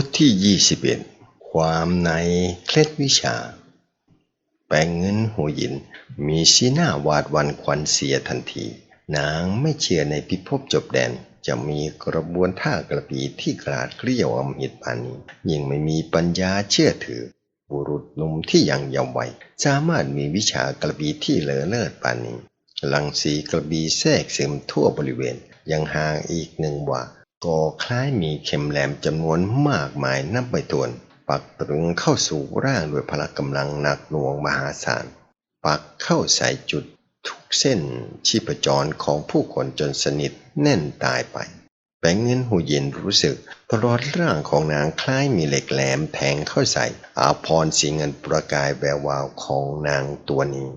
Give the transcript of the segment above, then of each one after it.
บทที่ 21 ความในเคล็ดวิชา แปลงเงินหัวหยิน มีสีหน้าวาดวันขวัญเสียทันที นางไม่เชื่อในพิภพจบแดน จะมีกระบวนท่ากระปีที่กราดเกลี้ยวอำหิตปานนี้ยิ่งไม่มีปัญญาเชื่อถือ บุรุษหนุ่มที่ยังเยาว์วัยสามารถมีวิชากระบีที่เลอเลิศปานนี้ลังสีกระบีแทรกซึมทั่วบริเวณยังห่างอีกหนึ่งว่า ก็คล้ายมีเข็มแหลมจำนวนมากมายนับไม่ถ้วน ปักตรึงเข้าสู่ร่างด้วยพละกำลังหนักหน่วงมหาศาล ปักเข้าใส่จุดทุกเส้นชีพจรของผู้คนจนสนิทแน่นตายไปแปงเงินหูเย็นรู้สึกตลอดร่างของนางคล้ายมีเหล็กแหลมแทงเข้าใส่ อาพรสีเงินประกายแวววาวของนางตัวนี้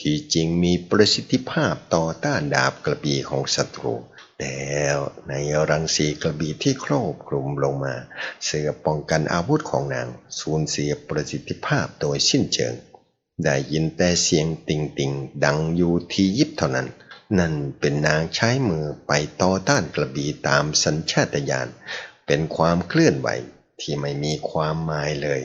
ที่จริงมีประสิทธิภาพต่อต้านดาบกระบี่ของศัตรู แล้วในรังสีกระบี่ที่ครอบคลุมลงมา เสือป้องกันอาวุธของนาง สูญเสียประสิทธิภาพโดยสิ้นเชิง ได้ยินแต่เสียงติงติงดังอยู่ที่ยิบเท่านั้น นั่นเป็นนางใช้มือไปต่อต้านกระบี่ตามสัญชาตญาณเป็นความเคลื่อนไหวที่ไม่มีความหมายเลย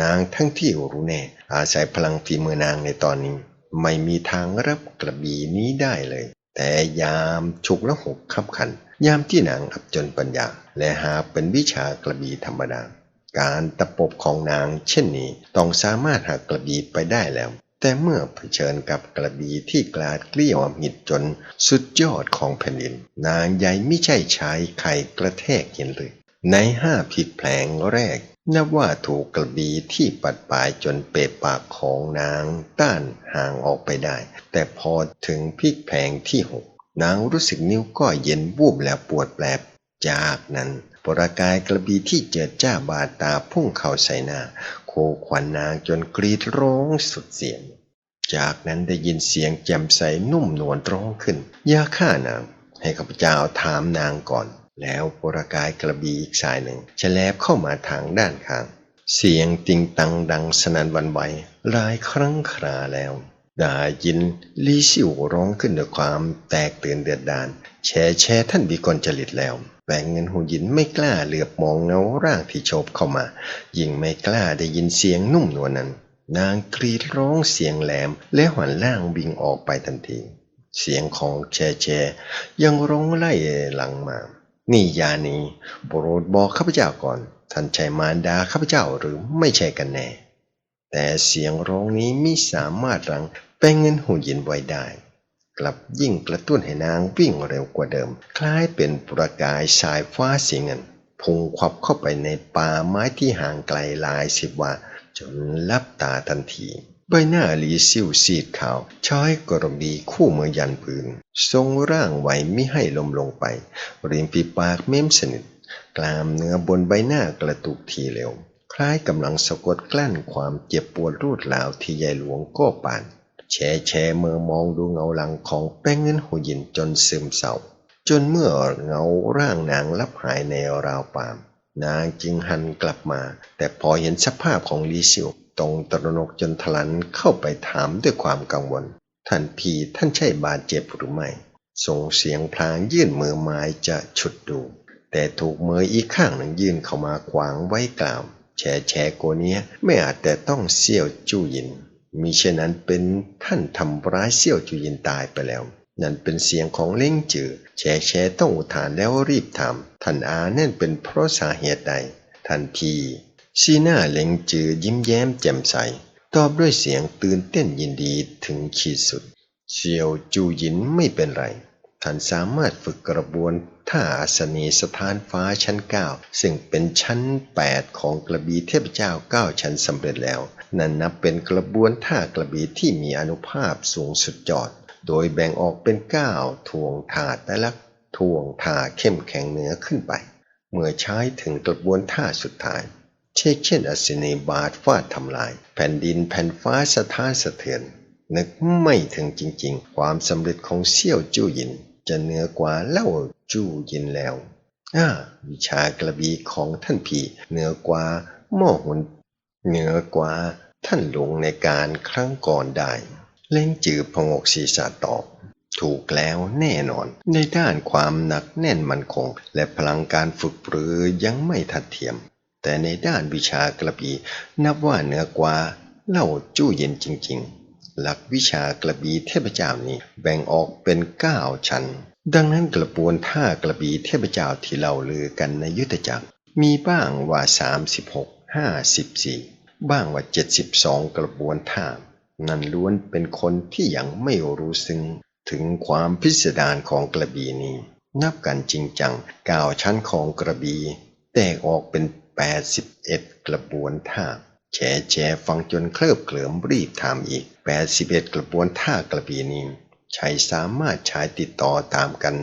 นางทั้งที่รู้แน่ อาศัยพลังฝีมือนางในตอนนี้ ไม่มีทางรับกระบี่นี้ได้เลย แต่ยามฉุกละหกขับขัน ยามที่นางอับจนปัญญา และหาเป็นวิชากระบีธรรมดา การตะปบของนางเช่นนี้ต้องสามารถหักกระบีไปได้แล้ว แต่เมื่อเผชิญกับกระบีที่กลาดเกลี้ยวหิดจนสุดยอดของแผ่นดิน นางใหญ่ไม่ใช่ชายไข่กระแทกเห็นเลย ในห้าผิดแผลงแรก นับว่าถูกกระบีที่ปัดปลายจนเปปากของนางต้านห่างออกไปได้ แต่พอถึงพิกแผงที่หกนางรู้สึกนิ้วก้อยเย็นวูบแล้วปวดแปลบจากนั้นประกายกระบีที่เจิดจ้าบาดตาพุ่งเข้าใส่หน้า โคขวัญนางจนกรีดร้องสุดเสียง จากนั้นได้ยินเสียงแจ่มใสนุ่มนวลร้องขึ้น อย่าฆ่านางให้ข้าพเจ้าถามนางก่อน แล้วปรกายกระบี่อีกสายหนึ่งฉลบเข้ามาทางด้านข้าง เสียงติงตังดังสนั่นวันไหวหลายครั้งคราแล้วได้ยินลีซิวร้องขึ้นด้วยความแตกตื่นเดือดดานแช่แช่ท่านบีกรจริตแล้วแปลงเงินหูยินไม่กล้าเหลือบมองเงาร่างที่โฉบเข้ามา ยิ่งไม่กล้าได้ยินเสียงนุ่มนวลนั้น นางกรีดร้องเสียงแหลม และหันล่างวิ่งออกไปทันที เสียงของแช่แช่ยังร้องไล่หลังมา นี่ยานี้โปรดบอกข้าพเจ้าก่อน ท่านใช่มารดาข้าพเจ้าหรือไม่ใช่กันแน่ แต่เสียงร้องนี้มิสามารถรังแป้งเงินหูยินไว้ได้ กลับยิ่งกระตุ้นให้นางวิ่งเร็วกว่าเดิม คล้ายเป็นประกายสายฟ้าสีเงินพุ่งควับเข้าไปในป่าไม้ที่ห่างไกลหลายสิบวาจนลับตาทันที ใบหน้าลีซิวซีดขาวใช้กรบีคู่มือยันปืน ทรงร่างไหวไม่ให้ลมลงไป ริมปีปากเม้มสนิท กลามเนื้อบนใบหน้ากระตุกทีเร็ว คล้ายกำลังสะกดกลั้นความเจ็บปวดรูดราวที่ยายหลวงก็ปาน แช่แช่เมื่อมองดูเงาหลังของแป้งเงินหูยินจนซึมเศร้า จนเมื่อเงาร่างนางลับหายในราวปาม นางจึงหันกลับมา แต่พอเห็นสภาพของลีซิวตรงตระหนกจนทลันเข้าไปถามด้วยความกังวล ท่านพี่ท่านใช่บาดเจ็บหรือไม่ ส่งเสียงพลางยื่นมือไม้จะฉุดดู แต่ถูกมืออีกข้างหนึ่งยื่นเข้ามาขวางไว้กล่าว แฉแฉโกเนี้ยไม่อาจแต่ต้องเสี่ยวจูยินมีเช่นนั้นเป็นท่านทำร้ายเสี่ยวจูยินตายไปแล้ว นั่นเป็นเสียงของเล้งจือแฉแฉต้องอุทานแล้วรีบถามท่านอาแน่นเป็นเพราะสาเหตุใดท่านพี่สีหน้าเล็งจือยิ้มแย้มแจ่มใส ตอบด้วยเสียงตื่นเต้นยินดีถึงขีดสุด เชียวจูหยินไม่เป็นไรท่านสามารถฝึกกระบวนท่าอาสนีสถานฟ้าชั้นเก้าซึ่งเป็นชั้นแปดของกระบีเทพเจ้าเก้าชั้นสำเร็จแล้ว นั่นนับเป็นกระบวนท่ากระบีที่มีอนุภาพสูงสุดยอด โดยแบ่งออกเป็นเก้าทวงท่าแต่ละทวงท่าเข้มแข็งเหนือขึ้นไป เมื่อใช้ถึงกระบวนท่าสุดท้าย เช่นเช่นอสินีบาดฟาดทำลาย แผ่นดินแผ่นฟ้าสะท้านสะเทือน นึกไม่ถึงจริง ๆ ความสำเร็จของเซี่ยวจู้ยิน จะเหนือกว่าเล่าจู้ยินแล้วอ่าวิชากระบีของท่านพี่เหนือกว่าหม้อหุนเหนือกว่าท่านหลวงในการครั้งก่อนได้ เล่งจือพงกศีรษะตอบถูกแล้วแน่นอน ในด้านความหนักแน่นมั่นคง และพลังการฝึกปรือยังไม่ทัดเทียม แต่ในด้านวิชากระบี่นับว่าเหนือกว่าเล่าจู้เย็นจริงๆ หลักวิชากระบี่เทพเจ้านี้แบ่งออกเป็นเก้าชั้น ดังนั้นกระบวนท่ากระบี่เทพเจ้าที่เล่าลือกันในยุทธจักร มีบ้างว่า 36 54 บ้างว่า 72 กระบวนท่า นั่นล้วนเป็นคนที่ยังไม่รู้ซึ้งถึงความพิสดารของกระบี่นี้ นับกันจริงจังเก้าชั้นของกระบี่แตกออกเป็น 81 กระบวนท่า แฉแฉฟังจนเคลิบเคลิมรีบถามอีก 81 กระบวนท่ากระบีนี้ใช้สามารถใช้ติดต่อตามกัน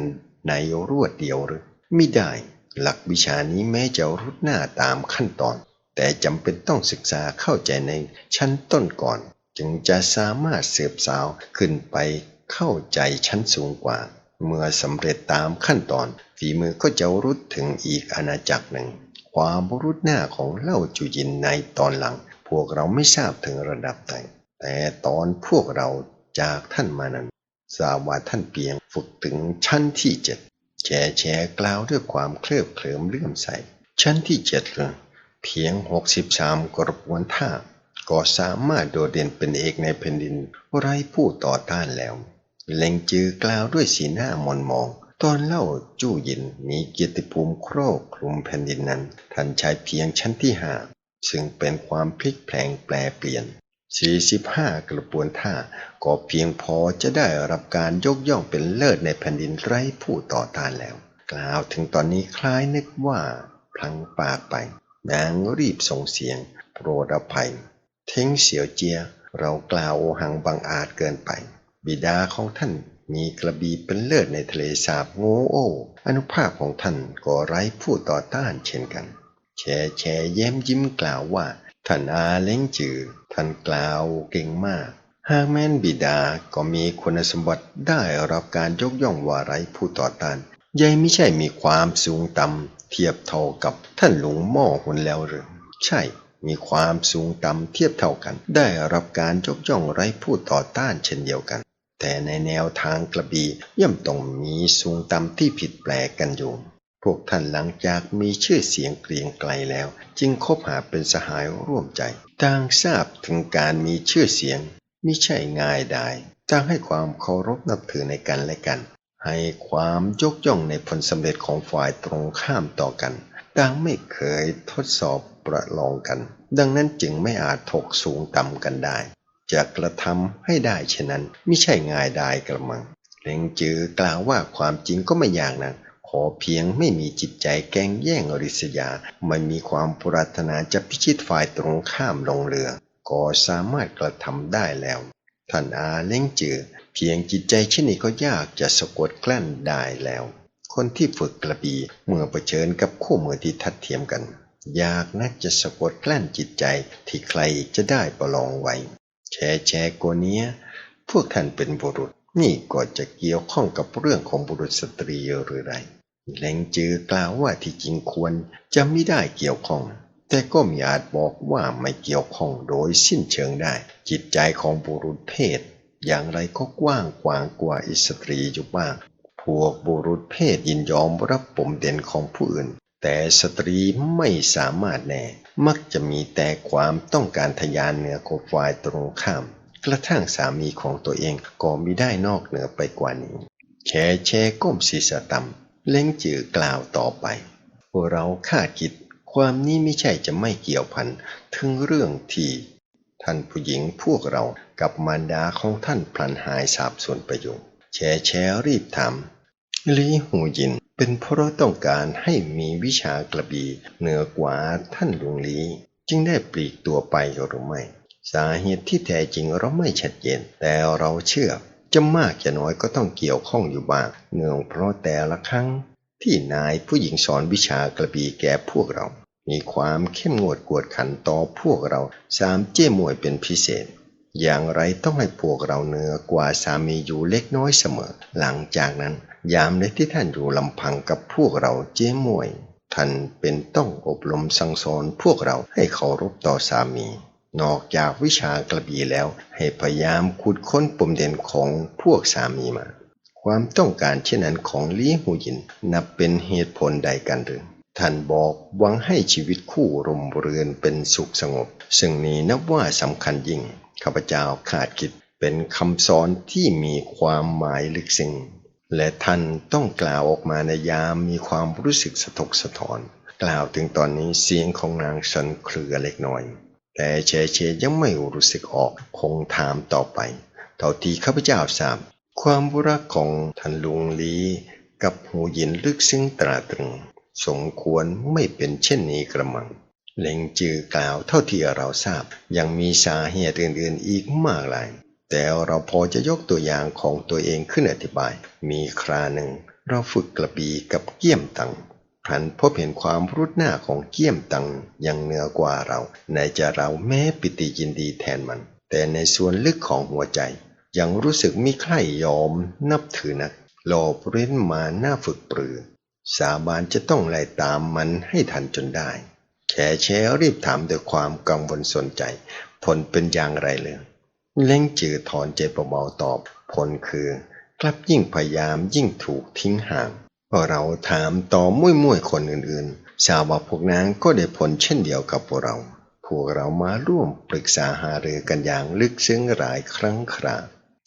ในรวดเดียวหรือไม่ได้ หลักวิชานี้แม้จะรุดหน้าตามขั้นตอน แต่จำเป็นต้องศึกษาเข้าใจในชั้นต้นก่อน จึงจะสามารถเสืบสาวขึ้นไปเข้าใจชั้นสูงกว่า เมื่อสำเร็จตามขั้นตอนฝีมือก็จะรุดถึงอีกอาณาจักรหนึ่ง ความรุดหน้าของเล่าจุยินในตอนหลัง พวกเราไม่ทราบถึงระดับใดแต่ตอนพวกเราจากท่านมานั้นทราบว่าท่านเพียงฝึกถึงชั้นที่เจ็ดแฉแฉกล่าวด้วยความเคลิบเคลิ้มเลื่อมใส ชั้นที่เจ็ดเหรอเพียงหกสิบสามกระบวนท่าก็สามารถโดดเด่นเป็นเอกในแผ่นดิน ไร้ผู้ต่อต้านแล้ว เล็งจือกล่าวด้วยสีหน้าหมนมอง ตอนเล่าจู้ยินมีเกียรติภูมิโครกคลุมแผ่นดินนั้น ท่านใช้เพียงชั้นที่ห้าซึ่งเป็นความพลิกแปลงแปลเปลี่ยน 45 กระบวนท่า ก็เพียงพอจะได้รับการยกย่องเป็นเลิศในแผ่นดินไร้ผู้ต่อต้านแล้ว กล่าวถึงตอนนี้คล้ายนึกว่าพลังปากไป นางรีบส่งเสียง โปรดอภัย เท้งเสียวเจีย เรากล่าวโอหังบังอาจเกินไป บิดาของท่าน มีกระบี่เป็นเลิศในทะเลสาบโง่โอ้อนุภาพของท่านก็ไร้ผู้ต่อต้านเช่นกัน แชแชแย้มยิ้มกล่าวว่า ท่านอาเล้งจือ ท่านกล่าวเก่งมาก หากแม้นบิดาก็มีคุณสมบัติได้รับการยกย่องว่าไร้ผู้ต่อต้านยายไม่ใช่มีความสูงต่ำเทียบเท่ากับท่านหลวงหม้อหุนแล้วหรือใช่มีความสูงต่ำเทียบเท่ากัน ได้รับการยกย่องไร้ผู้ต่อต้านเช่นเดียวกัน แต่ในแนวทางกระบี่ย่อมต้องมีสูงต่ำที่ผิดแปลกกันอยู่ พวกท่านหลังจากมีชื่อเสียงเกรียงไกลแล้ว จึงคบหาเป็นสหายร่วมใจต่างทราบถึงการมีชื่อเสียงมิใช่ง่ายได้ต่างให้ความเคารพนับถือในกันและกัน ให้ความยกย่องในผลสำเร็จของฝ่ายตรงข้ามต่อกันต่างไม่เคยทดสอบประลองกัน ดังนั้นจึงไม่อาจถกสูงต่ำกันได้ จะกระทำให้ได้เช่นนั้นไม่ใช่ง่ายได้กระมังเล็งจือกล่าวว่าความจริงก็ไม่ยากนะขอเพียงไม่มีจิตใจแกล้งแย่งอริษยา ไม่มีความปรารถนาจะพิชิตฝ่ายตรงข้ามลงเรือ ก็สามารถกระทำได้แล้ว ท่านอาเล้งจือ เพียงจิตใจเช่นนี้ก็ยากจะสะกดกลั้นได้แล้ว คนที่ฝึกกระบี่เมื่อเผชิญกับคู่มือที่ทัดเทียมกัน ยากนักจะสะกดกลั้นจิตใจที่ใครจะได้ประลองไว้ แชร์แชร์กว่านี้พวกท่านเป็นบุรุษนี่ก็จะเกี่ยวข้องกับเรื่องของบุรุษสตรีหรือไรแหลงจือกล่าวว่าที่จริงควรจะไม่ได้เกี่ยวข้อง แต่ก็มีอาจบอกว่าไม่เกี่ยวข้องโดยสิ้นเชิงได้ จิตใจของบุรุษเพศ อย่างไรก็กว้างกวางกว่าอิสตรีอยู่บ้าง พวกบุรุษเพศยินยอมรับปมเด่นของผู้อื่น แต่สตรีไม่สามารถแน่ มักจะมีแต่ความต้องการทยานเหนือกว่าฝ่ายตรงข้าม กระทั่งสามีของตัวเองก็มิได้นอกเหนือไปกว่านี้ แชแชก้มศีรษะต่ำเล้งจือกล่าวต่อไป พวกเราคาดคิด ความนี้ไม่ใช่จะไม่เกี่ยวพันถึงเรื่องที่ท่านผู้หญิงพวกเรากับมารดาของท่านพลันหายสาบสูญไปอยู่แชแชรีบถาม ลีหูยิน เป็นเพราะต้องการให้มีวิชากระบี่เหนือกว่าท่านหลวงลี จึงได้ปลีกตัวไปหรือไม่ สาเหตุที่แท้จริงเราไม่ชัดเจน แต่เราเชื่อจะมากจะน้อยก็ต้องเกี่ยวข้องอยู่บ้าง เนื่องเพราะแต่ละครั้ง ที่นายผู้หญิงสอนวิชากระบี่แก่พวกเรา มีความเข้มงวดกวดขันต่อพวกเราสามเจ้มวยเป็นพิเศษ อย่างไรต้องให้พวกเราเหนือกว่าสามีอยู่เล็กน้อยเสมอ หลังจากนั้น ยามในที่ท่านอยู่ลำพังกับพวกเราเจ้มวย ท่านเป็นต้องอบรมสั่งสอนพวกเราให้เคารพต่อสามี นอกจากวิชากระบี่แล้ว ให้พยายามขุดค้นปมเด่นของพวกสามีมา ความต้องการเช่นนั้นของลี่หูยินนับเป็นเหตุผลใดกันหรือท่านบอกหวังให้ชีวิตคู่ร่มเรือนเป็นสุขสงบ ซึ่งนี้นับว่าสำคัญยิ่งข้าพเจ้าขาดคิดเป็นคำสอนที่มีความหมายลึกซึ้ง และท่านต้องกล่าวออกมาในยามมีความรู้สึกสะทกสะท้อน กล่าวถึงตอนนี้เสียงของนางสันเครือเล็กน้อย แต่เชเชยังไม่รู้สึกออกคงถามต่อไป เท่าที่ข้าพเจ้าทราบความรักของท่านลุงลีกับหูหยินลึกซึ้งตราตรึง สมควรไม่เป็นเช่นนี้กระมังเล็งจือกล่าวเท่าที่เราทราบ ยังมีสาเหตุอื่นๆอีกมากหลาย แต่เราพอจะยกตัวอย่างของตัวเองขึ้นอธิบาย มีคราหนึ่ง เราฝึกกระบี่กับเกี้ยมตังพลันพบเห็นความรุดหน้าของเกี้ยมตังยังเหนือกว่าเราในจะเราแม้ปิติยินดีแทนมัน แต่ในส่วนลึกของหัวใจ ยังรู้สึกมีใครยอมนับถือนักโลภเร้นมาหน้าฝึกปรือ สาบานจะต้องไล่ตามมันให้ทันจนได้แขแชรีบถามด้วยความกังวลสนใจ ผลเป็นอย่างไรเลย เล้งจือถอนใจเบาๆตอบผลคือ กลับยิ่งพยายามยิ่งถูกทิ้งห่างพอเราถามต่อมุ่ยมุ่ยคนอื่นๆทราบว่าพวกนางก็ได้ผลเช่นเดียวกับพวกเรา พวกเรามาร่วมปรึกษาหารือกันอย่างลึกซึ้งหลายครั้งครา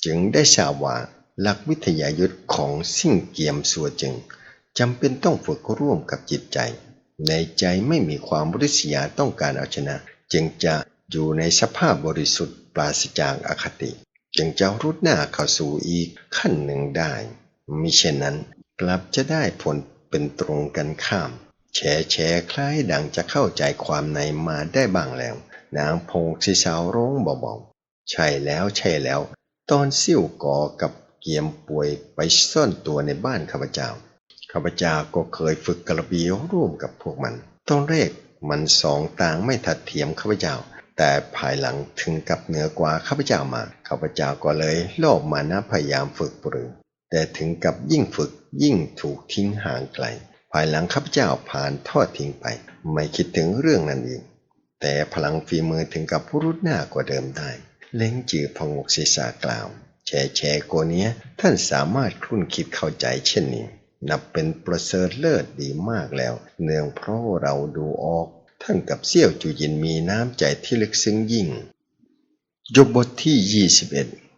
จึงได้ทราบว่าหลักวิทยายุทธของสิ่งเกียมสัวจึงจำเป็นต้องฝึกร่วมกับจิตใจ ในใจไม่มีความบริษยาต้องการเอาชนะ จึงจะอยู่ในสภาพบริสุทธิ์ ปราศจากอคติ จึงจะรุดหน้าเข้าสู่อีกขั้นหนึ่งได้มิเช่นนั้นกลับจะได้ผลเป็นตรงกันข้าม แฉแฉคล้ายดังจะเข้าใจความในมาได้บ้างแล้ว นางพงศิสาวร้องเบาๆใช่แล้วใช่แล้ว ตอนซิ่วก่อกับเกียมป่วยไปซ่อนตัวในบ้านข้าพเจ้าข้าพเจ้าก็เคยฝึกกระบียวร่วมกับพวกมัน ตอนแรกมันสองต่างไม่ทัดเทียมข้าพเจ้า แต่ภายหลังถึงกับเหนือกว่าข้าพเจ้ามาข้าพเจ้าก็เลยโลภมานะพยายามฝึกปรือ แต่ถึงกับยิ่งฝึกยิ่งถูกทิ้งห่างไกล ภายหลังข้าพเจ้าผ่านทอดทิ้งไป ไม่คิดถึงเรื่องนั้นอีก แต่พลังฝีมือถึงกับผู้รุดหน้ากว่าเดิมได้ เล้งจือพงกศีรษะกล่าวแชแชโกเนี้ยท่านสามารถครุ่นคิดเข้าใจเช่นนี้ นับเป็นประเสริฐเลิศดีมากแล้ว เนื่องเพราะเราดูออก ท่านกับเซี่ยวจุยินมีน้ำใจที่ลึกซึ้งยิ่ง ยกบทที่ 21